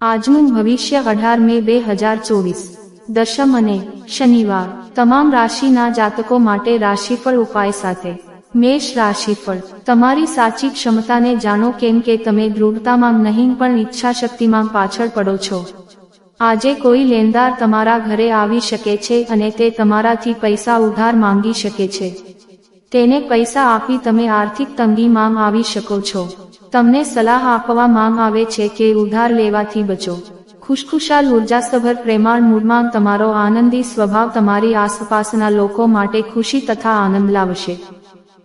આજનું ભવિષ્ય અઢાર મે બે હજાર ચોવીસ. દશમ અને શનિવાર, તમામ રાશિના જાતકો માટે રાશિફળ ઉપાય સાથે. મેષ રાશિફળ, તમારી સાચી ક્ષમતાને જાણો કેમ કે તમે દૃઢતામાં નહીં પણ ઈચ્છાશક્તિમાં પાછળ પડો છો. આજે કોઈ લેનદાર તમારા ઘરે આવી શકે છે અને તે તમારાથી પૈસા ઉધાર માંગી શકે છે. તેને પૈસા આપી તમે આર્થિક તંગીમાં આવી શકો છો. તમને સલાહ આપવામાં આવે છે કે ઉધાર લેવાથી બચો. ખુશખુશાલ ઉર્જાસભર પ્રેમાળ મૂળમાં તમારો આનંદી સ્વભાવ તમારી આસપાસના લોકો માટે ખુશી તથા આનંદ લાવશે.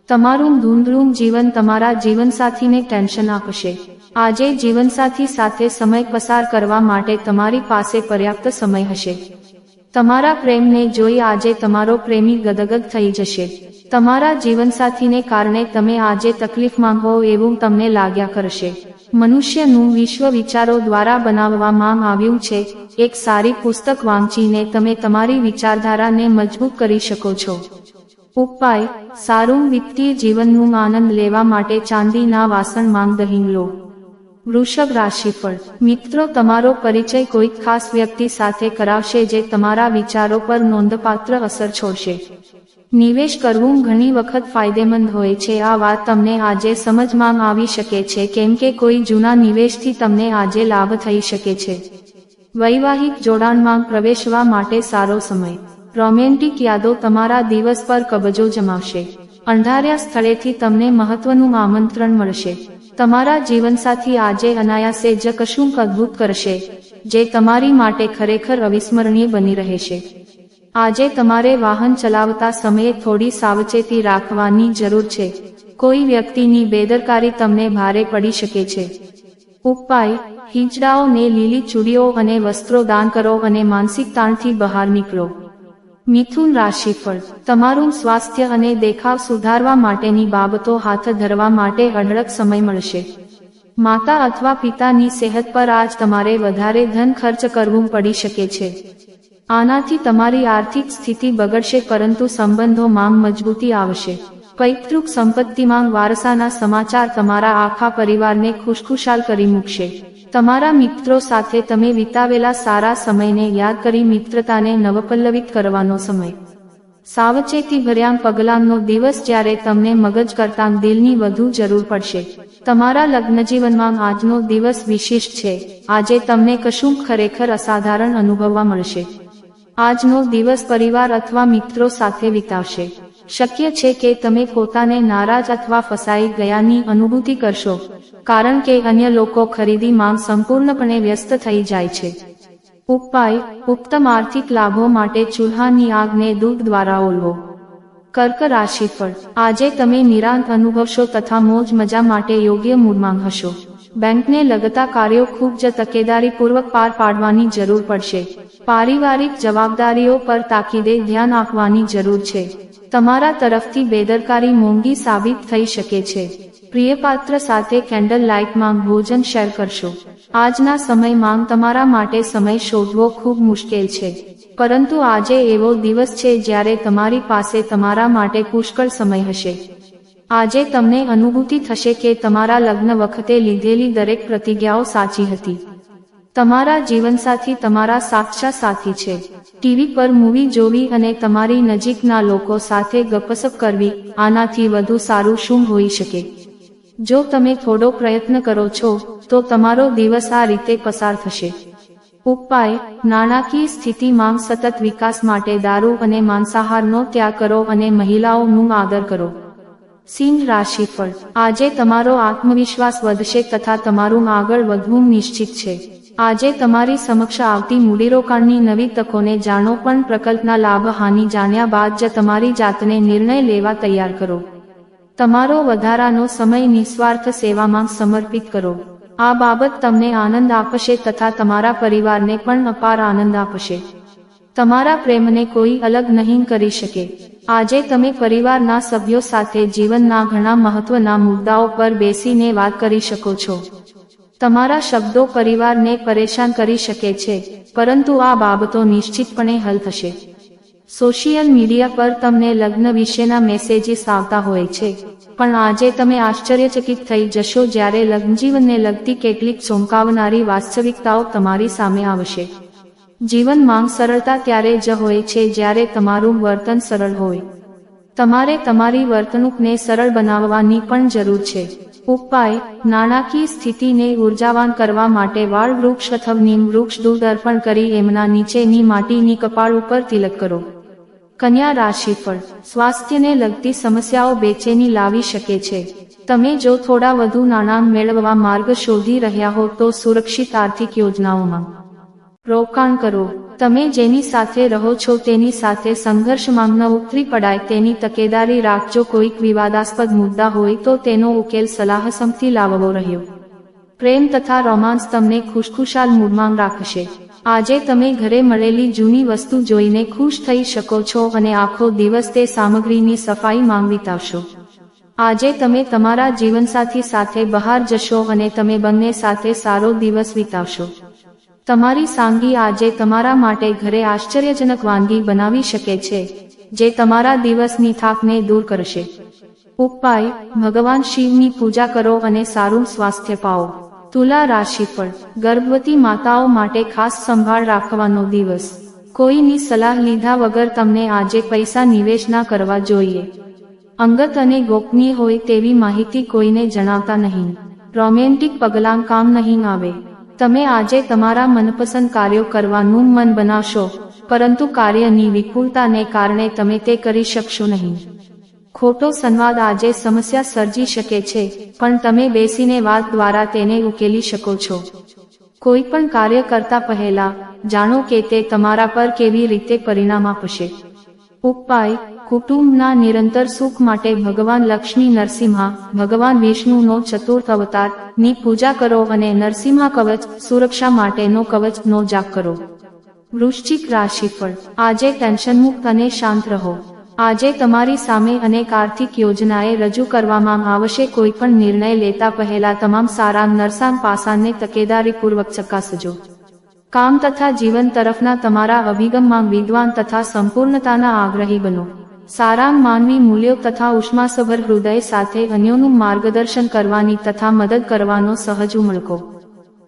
તમારું ધૂંધળું જીવન તમારા જીવનસાથીને ટેન્શન આપશે. આજે જીવનસાથી સાથે સમય પસાર કરવા માટે તમારી પાસે પર્યાપ્ત સમય હશે. તમારા પ્રેમને જોઈ આજે તમારો પ્રેમી ગદગદ થઈ જશે. તમારા જીવનસાથીને કારણે તમે આજે તકલીફમાં હો એવું તમને લાગ્યા કરશે. મનુષ્યનું વિશ્વ વિચારો દ્વારા બનાવવામાં આવ્યું છે. એક સારી પુસ્તક વાંચીને તમે તમારી વિચારધારાને મજબૂત કરી શકો છો. ઉપાય, સારું વિત્તીય જીવનનું આનંદ લેવા માટે ચાંદીના વાસણ માંગ દહીં લો. વૃષભ રાશિફળ. મિત્રો, તમારો પરિચય કોઈક ખાસ વ્યક્તિ સાથે કરાવશે જે તમારા વિચારો પર નોંધપાત્ર અસર છોડશે. નિવેશ કરવું ઘણી વખત ફાયદેમંદ હોય છે. આ વાત તમને આજે સમજમાં આવી શકે છે, કેમ કે કોઈ જૂના નિવેશથી તમને આજે લાભ થઈ શકે છે. વૈવાહિક જોડાણમાં પ્રવેશવા માટે સારો સમય. રોમેન્ટિક યાદો તમારા દિવસ પર કબજો જમાવશે. અંધાર્યા સ્થળેથી તમને મહત્વનું આમંત્રણ મળશે. તમારા જીવનસાથી આજે અનાયાસે જ કશુંક અદભુત કરશે, જે તમારી માટે ખરેખર અવિસ્મરણીય બની રહેશે. આજે તમારે વાહન ચલાવતા સમયે થોડી સાવચેતી રાખવાની જરૂર છે. કોઈ વ્યક્તિની બેદરકારી તમને ભારે પડી શકે છે. ઉપાય હિંચડાઓને લીલી ચૂડીઓ અને વસ્ત્રો દાન કરો અને માનસિક તાણથી બહાર નીકળો. મિથુન રાશિફળ. તમારું સ્વાસ્થ્ય અને દેખાવ સુધારવા માટેની બાબતો હાથ ધરવા માટે અઢળક સમય મળશે. માતા અથવા પિતાની સેહત પર આજ તમારે વધારે ધન ખર્ચ કરવું પડી શકે છે. આનાથી તમારી આર્થિક સ્થિતિ બગડશે પરંતુ સંબંધોમાં મજબૂતી આવશે. પૈતૃક સંપત્તિમાં વારસાના સમાચાર તમારા આખા પરિવારને ખુશખુશાલ કરી મૂકશે. તમારા મિત્રો સાથે તમે વિતાવેલા સારા સમયને યાદ કરી મિત્રતાને નવપલ્લવિત કરવાનો સમય. સાવચેતી ભર્યા પગલાંનો દિવસ જ્યારે તમને મગજ કરતાં દિલની વધુ જરૂર પડશે. તમારા લગ્નજીવનમાં આજનો દિવસ વિશિષ્ટ છે. આજે તમને કશું ખરેખર અસાધારણ અનુભવવા મળશે. આજનો દિવસ પરિવાર અથવા મિત્રો સાથે વિતાવશે. શક્ય છે કે તમે પોતાને નારાજ અથવા ફસાઈ ગયાની અનુભૂતિ કરશો, કારણ કે અન્ય લોકો ખરીદીમાં સંપૂર્ણપણે વ્યસ્ત થઈ જાય છે. ઉપાય ઉત્તમ આર્થિક લાભો માટે ચૂલ્હાની આગને દૂધ દ્વારા ઓલવો. કર્ક રાશિફળ. આજે તમે નિરાંત અનુભવશો તથા મોજ મજા માટે યોગ્ય મૂડમાં હશો. બેંકને લગતા કાર્યો ખૂબ જ તકેદારીપૂર્વક પાર પાડવાની જરૂર પડશે. પારિવારિક જવાબદારીઓ પર તાકીદે ધ્યાન આપવાની જરૂર છે. તમારા તરફથી બેદરકારી મોંઘી સાબિત થઈ શકે છે. પ્રિયપાત્ર સાથે કેન્ડલ લાઇટમાં ભોજન શેર કરશો. આજના સમયમાં તમારા માટે સમય શોધવો ખૂબ મુશ્કેલ છે. પરંતુ આજે એવો દિવસ છે જ્યારે તમારી પાસે તમારા માટે પુષ્કળ સમય હશે. આજે તમને અનુભૂતિ થશે કે તમારા લગ્ન વખતે લીધેલી દરેક પ્રતિજ્ઞાઓ સાચી હતી. તમારા જીવનસાથી તમારા સાક્ષા સાથી છે. ટીવી પર મૂવી જોવી અને તમારી નજીકના લોકો સાથે ગપસપ કરવી આનાથી વધુ સારું શું હોઈ શકે? જો તમે થોડો પ્રયત્ન કરો છો, તો તમારો દિવસ આ રીતે પસાર થશે. ઉપાય, નાણાકીય સ્થિતિમાં સતત વિકાસ માટે દારૂ અને માંસાહારનો ત્યાગ કરો અને મહિલાઓનું આદર કરો. સિંહ રાશિફળ આજે તમારો આત્મવિશ્વાસ વધશે તથા તમારું આગળ વધવું નિશ્ચિત છે. આજે તમારી સમક્ષ આવતી મૂડીરોકાણની નવી તકોને જાણો પણ પ્રકલ્પના લાભ હાનિ જાણ્યા બાદ જ તમારી જાતને નિર્ણય લેવા તૈયાર કરો. તમારો વધારાનો સમય નિસ્વાર્થ સેવામાં સમર્પિત કરો. આ બાબત તમને આનંદ આપશે તથા તમારા પરિવારને પણ અપાર આનંદ આપશે. તમારા પ્રેમને કોઈ અલગ નહીં કરી શકે. આજે તમે પરિવારના સભ્યો સાથે જીવનના ઘણા મહત્વના મુદ્દાઓ પર બેસીને વાત કરી શકો છો. તમારા શબ્દો પરિવારને પરેશાન કરી શકે છે, પરંતુ આ બાબતો નિશ્ચિતપણે હલ થશે. સોશિયલ મીડિયા પર તમને લગ્ન વિશેના મેસેજીસ આવતા હોય છે, પણ આજે તમે આશ્ચર્યચકિત થઈ જશો જ્યારે લગ્નજીવનને લગતી કેટલીક ચોંકાવનારી વાસ્તવિકતાઓ તમારી સામે આવશે. જીવનમાં સરળતા ત્યારે જ હોય છે જ્યારે તમારું વર્તન સરળ હોય. તમારે તમારી વર્તણૂકને સરળ બનાવવાની પણ જરૂર છે. ઉપાય, નાણાકીય સ્થિતિને ઉર્જાવાન કરવા માટે વાળ વૃક્ષ અથવા નીમ વૃક્ષ દૂધ અર્પણ કરી એમના નીચેની માટીની કપાળ ઉપર તિલક કરો. કન્યા રાશિફળ સ્વાસ્થ્યને લગતી સમસ્યાઓ બેચેની લાવી શકે છે. તમે જો થોડા વધુ નાણાં મેળવવા માર્ગ શોધી રહ્યા હો તો સુરક્ષિત આર્થિક યોજનાઓમાં રોકાણ કરો. તમે જેની સાથે રહો છો તેની સાથે સંઘર્ષમાં ન ઉતરી પડાય. તેની તકેદારી રાખજો. કોઈક વિવાદાસ્પદ મુદ્દા હોય તો તેનો ઉકેલ સલાહસમથી લાવવો રહ્યો. પ્રેમ તથા રોમાન્સ તમને ખુશખુશાલ મૂડમાં રાખશે. આજે તમે ઘરે મળેલી જૂની વસ્તુ જોઈને ખુશ થઈ શકો છો અને આખો દિવસ તે સામગ્રીની સફાઈ માંગ વિતાવશો. આજે તમે તમારા જીવનસાથી સાથે બહાર જશો અને તમે બંને સાથે સારો દિવસ વિતાવશો. તમારી સાંગી આજે તમારા માટે ઘરે આશ્ચર્યજનક વાનગી બનાવી શકે છે, જે તમારા દિવસની થાકને દૂર કરશે. ઉપાય, ભગવાન શિવની પૂજા કરો અને સારું સ્વાસ્થ્ય પાઓ. તુલા રાશિ પર ગર્ભવતી માતાઓ માટે ખાસ સંભાળ રાખવાનો દિવસ. કોઈની સલાહ લીધા વગર તમને આજે પૈસા નિવેશ ના કરવા જોઈએ. અંગત અને ગોપનીય હોય તેવી માહિતી કોઈને જણાવતા નહીં. રોમેન્ટિક પગલાં કામ નહીં આવે. તમે આજે તમારા મનપસંદ કાર્યો કરવાનું મન બનાવશો, પરંતુ કાર્યની વિપુલતાને કારણે તમે તે કરી શકશો નહીં. ખોટો સંવાદ આજે સમસ્યા સર્જી શકે છે, પણ તમે બેસીને વાત દ્વારા તેને ઉકેલી શકો છો. કોઈ પણ કાર્ય કરતા પહેલા, જાણો કે તે તમારા પર કેવી રીતે પરિણામ આપશે. ઉપાય, કુટુંબના નિરંતર સુખ માટે ભગવાન લક્ષ્મી નરસિંહા ભગવાન વિષ્ણુનો ચતુર્થ અવતાર, ની પૂજા કરો અને નરસિંહા કવચ સુરક્ષા માટેનો કવચનો જાપ કરો. વૃશ્ચિક રાશિફળ. આજે ટેન્શન મુક્ત અને શાંત રહો. આજે તમારી સામે અનેક આર્થિક યોજનાએ રજૂ કરવામાં આવશે. કોઈ પણ નિર્ણય લેતા પહેલા તમામ સારા નરસાન પાસાને તકેદારીપૂર્વક ચકાસજો. કામ તથા જીવન તરફના તમારા અભિગમમાં વિદ્વાન તથા સંપૂર્ણતાના આગ્રહી બનો. સારા માનવી મૂલ્યો તથા ઉષ્માસભર હૃદય સાથે અન્યોનું માર્ગદર્શન કરવાની તથા મદદ કરવાનો સહજ ઉમળકો.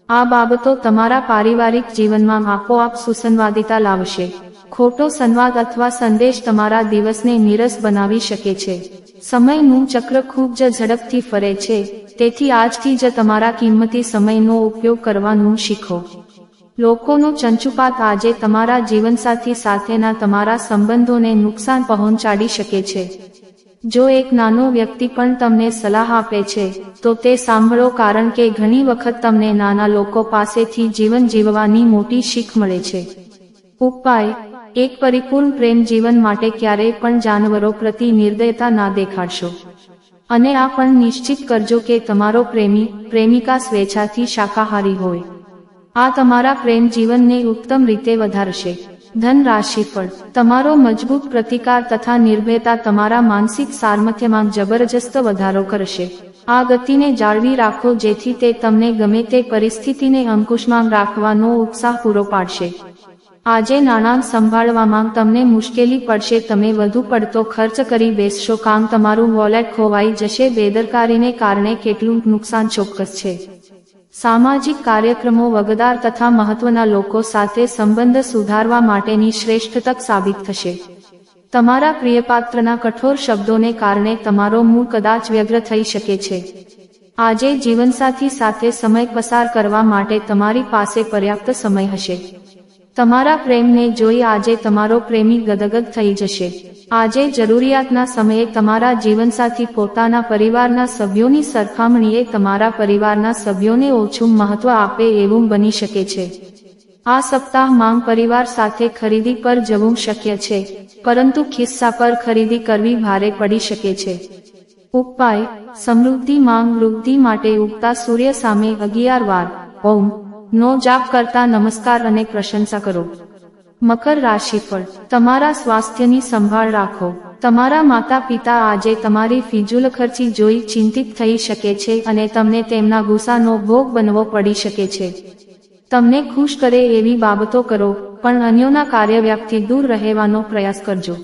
આ બાબતો તમારા પારિવારિક જીવનમાં આપોઆપ સુસંવાદિતા લાવશે. ખોટો સંવાદ અથવા સંદેશ તમારા દિવસને નીરસ બનાવી શકે છે. સમયનું ચક્ર ખૂબ જ ઝડપથી ફરે છે, તેથી આજથી જ તમારા કિંમતી સમયનો ઉપયોગ કરવાનું શીખો. લોકોનો ચંચુપાત આજે તમારા જીવનસાથી સાથેના તમારા સંબંધોને નુકસાન પહોંચાડી શકે છે. જો એક નાનો વ્યક્તિ પણ તમને સલાહ આપે છે, તો તે સાંભળો કારણ કે ઘણી વખત તમને નાના લોકો પાસેથી જીવન જીવવાની મોટી શીખ મળે છે. ઉપાય, એક પરિપૂર્ણ પ્રેમ જીવન માટે ક્યારેય પણ જાનવરો પ્રતિ નિર્દયતા ના દેખાડશો. અને આ પણ નિશ્ચિત કરજો કે તમારો પ્રેમી, પ્રેમિકા સ્વેચ્છાથી શાકાહારી હોય. આ તમારા પ્રેમ જીવનને ઉત્તમ રીતે વધારશે. ધન રાશિ રાશિફળ તમારો મજબૂત પ્રતિકાર તથા નિર્ભયતા તમારા માનસિક સામર્થ્યમાં જબરજસ્ત વધારો કરશે. આ ગતિને જાળવી રાખો જેથી તે તમને ગમે તે પરિસ્થિતિને અંકુશમાં રાખવાનો ઉત્સાહ પૂરો પાડશે. આજે નાણાં સંભાળવામાં તમને મુશ્કેલી પડશે, તમે વધુ પડતો ખર્ચ કરી બેસશો, કામ તમારું વોલેટ ખોવાઈ જશે, બેદરકારીને કારણે કેટલું નુકસાન ચોક્કસ છે. સામાજિક કાર્યક્રમો વગદાર તથા મહત્વના લોકો સાથે સંબંધ સુધારવા માટેની શ્રેષ્ઠ તક સાબિત થશે. તમારા પ્રિયપાત્રના કઠોર શબ્દોને કારણે તમારો મૂળ કદાચ વ્યગ્ર થઈ શકે છે. આજે જીવનસાથી સાથે સમય પસાર કરવા માટે તમારી પાસે પર્યાપ્ત સમય હશે. તમારા પ્રેમને જોઈ આજે તમારો પ્રેમી ગદગદ થઈ જશે. આજે જરૂરિયાતના સમયે તમારા જીવનસાથી પોતાના પરિવારના સભ્યોની સરખામણીએ તમારા પરિવારના સભ્યોને ઓછું મહત્વ આપે એવું બની શકે છે. આ સપ્તાહ માંગ પરિવાર સાથે ખરીદી પર જવું શક્ય છે, પરંતુ ખિસ્સા પર ખરીદી કરવી ભારે પડી શકે છે. ઉપાય, સમૃદ્ધિ માંગ વૃદ્ધિ માટે ઉગતા સૂર્ય સામે અગિયાર વાર. ઓમ. નો જાપ કરતા નમસ્કાર અને પ્રશંસા કરો. મકર રાશિફળ તમારા સ્વાસ્થ્યની સંભાળ રાખો. તમારા માતા પિતા આજે તમારી ફિજુલ ખર્ચી જોઈ ચિંતિત થઈ શકે છે અને તમને તેમના ગુસ્સાનો ભોગ બનવો પડી શકે છે. તમને ખુશ કરે એવી બાબતો કરો, પણ અન્યોના કાર્યવ્યાપથી દૂર રહેવાનો પ્રયાસ કરજો.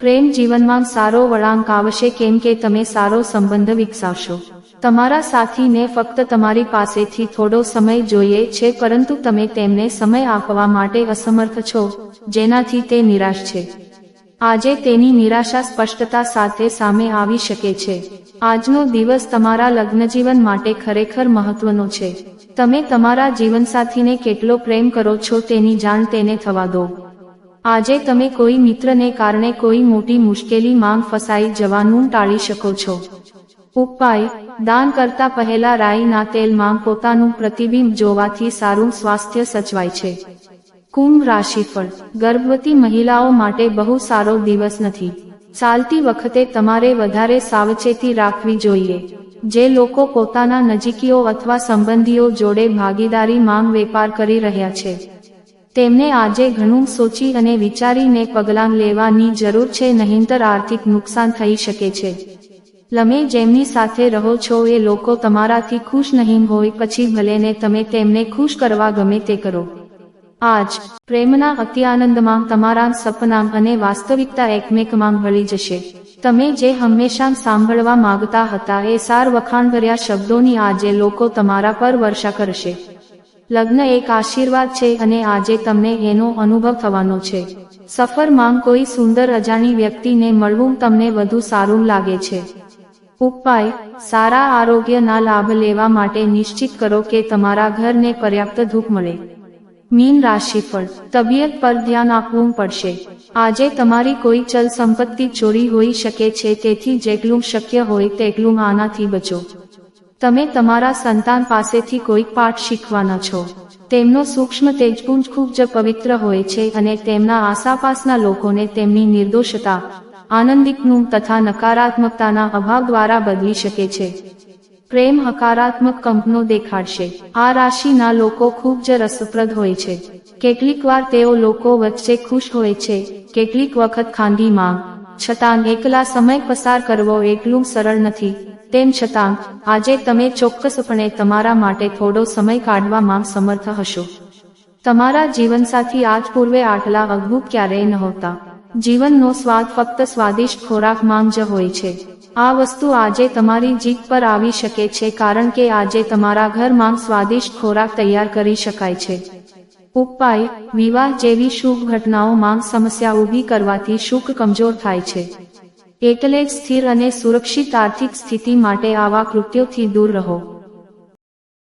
પ્રેમ જીવનમાં સારો વળાંક આવશે કેમ કે તમે સારો સંબંધ વિકસાવશો. તમારા સાથીને ફક્ત તમારી પાસેથી થોડો સમય જોઈએ છે, પરંતુ તમે તેમને સમય આપવા માટે અસમર્થ છો, જેનાથી તે નિરાશ છે. આજે તેની નિરાશા સ્પષ્ટતા સાથે સામે આવી શકે છે. આજનો દિવસ તમારા લગ્નજીવન માટે ખરેખર મહત્વનો છે. તમે તમારા જીવનસાથીને કેટલો પ્રેમ કરો છો તેની જાણ તેને થવા દો. આજે તમે કોઈ મિત્રને કારણે કોઈ મોટી મુશ્કેલી માંગ ફસાઈ જવાનું ટાળી શકો છો. ઉપાય, દાન કરતા પહેલા રાઈના તેલમાં પોતાનું પ્રતિબિંબ જોવાથી સારું સ્વાસ્થ્ય સચવાય છે. કુંભ રાશિફળ, ગર્ભવતી મહિલાઓ માટે બહુ સારો દિવસ નથી. ચાલતી વખતે તમારે વધારે સાવચેતી રાખવી જોઈએ. જે લોકો પોતાના નજીકીઓ અથવા સંબંધીઓ જોડે ભાગીદારી માંગ વેપાર કરી રહ્યા છે. તેમને આજે ઘણું સોચી અને વિચારીને પગલાં લેવાની જરૂર છે નહીંતર આર્થિક નુકસાન થઈ શકે છે. તમે જેમની સાથે રહો છો એ લોકો તમારાથી ખુશ નહીં હોય, પછી ભલેને તમે તેમને ખુશ કરવા ગમે તે કરો. આજ, પ્રેમના અતિ આનંદમાં તમારા સપના અને વાસ્તવિકતા એકમેકમાં ભળી જશે. તમે જે હંમેશા સાંભળવા માંગતા હતા એ સાર વખાણભર્યા શબ્દોની આજે લોકો તમારા પર વર્ષા કરશે. લગ્ન એક આશીર્વાદ છે અને આજે તમને એનો અનુભવ થવાનો છે. સફરમાં કોઈ સુંદર અજાણી વ્યક્તિને મળવું તમને વધુ સારું લાગે છે. ઉપાય, સારા આરોગ્યના લાભ લેવા માટે નિશ્ચિત કરો કે તમારા ઘરને પર્યાપ્ત ધૂપ મળે. મીન રાશિ પર તબિયત પર ધ્યાન આપવું પડશે. આજે તમારી કોઈ ચલ સંપત્તિ ચોરી હોઈ શકે છે, તેથી જેટલું શક્ય હોય તેટલું આનાથી બચો. તમે તમારા સંતાન પાસેથી કોઈક પાઠ શીખવાના છો. તેમનો સૂક્ષ્મ તેજપુંજ ખૂબ જ પવિત્ર હોય છે અને તેમના આસાપાસના લોકોને તેમની નિર્દોષતા આનંદિકનું તથા નકારાત્મકતાના અભાવ દ્વારા બદલી શકે છે. પ્રેમ હકારાત્મક કંપનો દેખાડશે. આ રાશિના લોકો ખૂબ જ રસપ્રદ હોય છે. કેટલીક વાર તેઓ લોકો વચ્ચે ખુશ હોય છે. કેટલીક વખત ખાંડી માંગ છતાં એકલા સમય પસાર કરવો એટલું સરળ નથી. તેમ છતાં, આજે તમે ચોક્કસપણે તમારા માટે થોડો સમય કાઢવામાં સમર્થ હશો. તમારા જીવનસાથી આજ પૂર્વે આટલા અદ્ભુત ક્યારેય નહોતા. જીવનનો સ્વાદ ફક્ત સ્વાદિષ્ટ ખોરાકમાં જ હોય છે. આ વસ્તુ આજે તમારી જીભ પર આવી શકે છે કારણ કે આજે તમારા ઘરમાં સ્વાદિષ્ટ ખોરાક તૈયાર કરી શકાય છે. ઉપાય, વિવાહ જેવી શુભ ઘટનાઓમાં સમસ્યા ઊભી કરવાથી શુક કમજોર થાય છે. એટલે સ્થિર અને સુરક્ષિત આર્થિક સ્થિતિ માટે આવા કૃત્યોથી દૂર રહો.